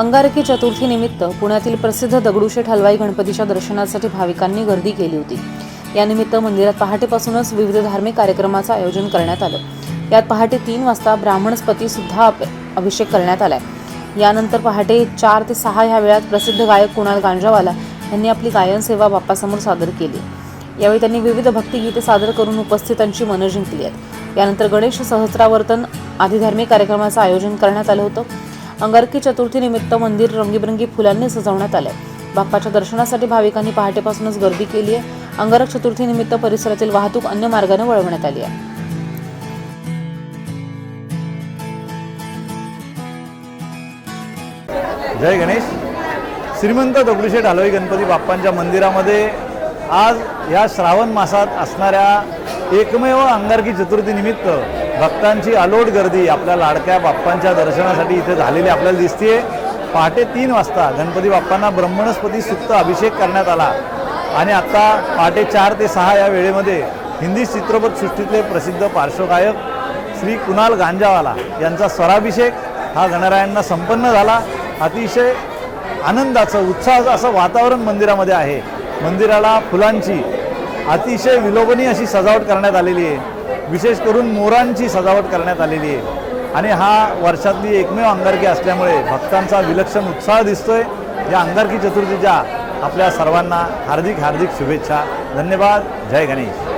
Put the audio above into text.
अंगारकी चतुर्थीनिमित्त पुण्यातील प्रसिद्ध दगडूशेठ हलवाई गणपतीच्या दर्शनासाठी भाविकांनी गर्दी केली होती. यानिमित्त मंदिरात पहाटेपासूनच विविध धार्मिक कार्यक्रमाचं आयोजन करण्यात आलं. यात पहाटे तीन वाजता ब्राह्मणस्पती सुद्धा अभिषेक करण्यात आलाय. यानंतर पहाटे चार ते सहा ह्या वेळात प्रसिद्ध गायक कुणाल गांजावाला यांनी आपली गायन सेवा बाप्पासमोर सादर केली. यावेळी त्यांनी विविध भक्तिगीते सादर करून उपस्थितांची मनं जिंकली आहेत. यानंतर गणेश सहस्रावर्तन आदी धार्मिक कार्यक्रमाचं आयोजन करण्यात आलं होतं. अंगारकी चतुर्थीनिमित्त मंदिर रंगीबेरंगी फुलांनी सजवण्यात आले बाप्पाच्या दर्शनासाठी भाविकांनी पहाटेपासूनच गर्दी केली आहे अंगारक चतुर्थीनिमित्त परिसरातील वाहतूक अन्य मार्गाने वळवण्यात आली आहे जय गणेश. श्रीमंत दगडूशेठ हलवाई गणपती बाप्पांच्या मंदिरामध्ये आज या श्रावण मासात असणाऱ्या एकमेव अंगारकी चतुर्थीनिमित्त भक्तांची अलोट गर्दी आपल्या लाडक्या बाप्पांच्या दर्शनासाठी इथे झालेली आपल्याला दिसते पहाटे तीन वाजता गणपती बाप्पांना ब्रह्मणस्पती सुप्त अभिषेक करण्यात आला. आणि आत्ता पहाटे चार ते सहा या वेळेमध्ये हिंदी चित्रपटसृष्टीतले प्रसिद्ध पार्श्वगायक श्री कुणाल गांजावाला यांचा स्वराभिषेक हा गणरायांना संपन्न झाला. अतिशय आनंदाचं उत्साहाचं असं वातावरण मंदिरामध्ये आहे. मंदिराला फुलांची अतिशय विलोभनीय अशी सजावट करण्यात आलेली आहे. विशेष करून मोरांची सजावट करण्यात आलेली आहे. आणि हा वर्षातली एकमेव अंगारकी असल्यामुळे भक्तांचा विलक्षण उत्साह दिसतोय. या अंगारकी चतुर्थीच्या आपल्या सर्वांना हार्दिक हार्दिक शुभेच्छा. धन्यवाद. जय गणेश.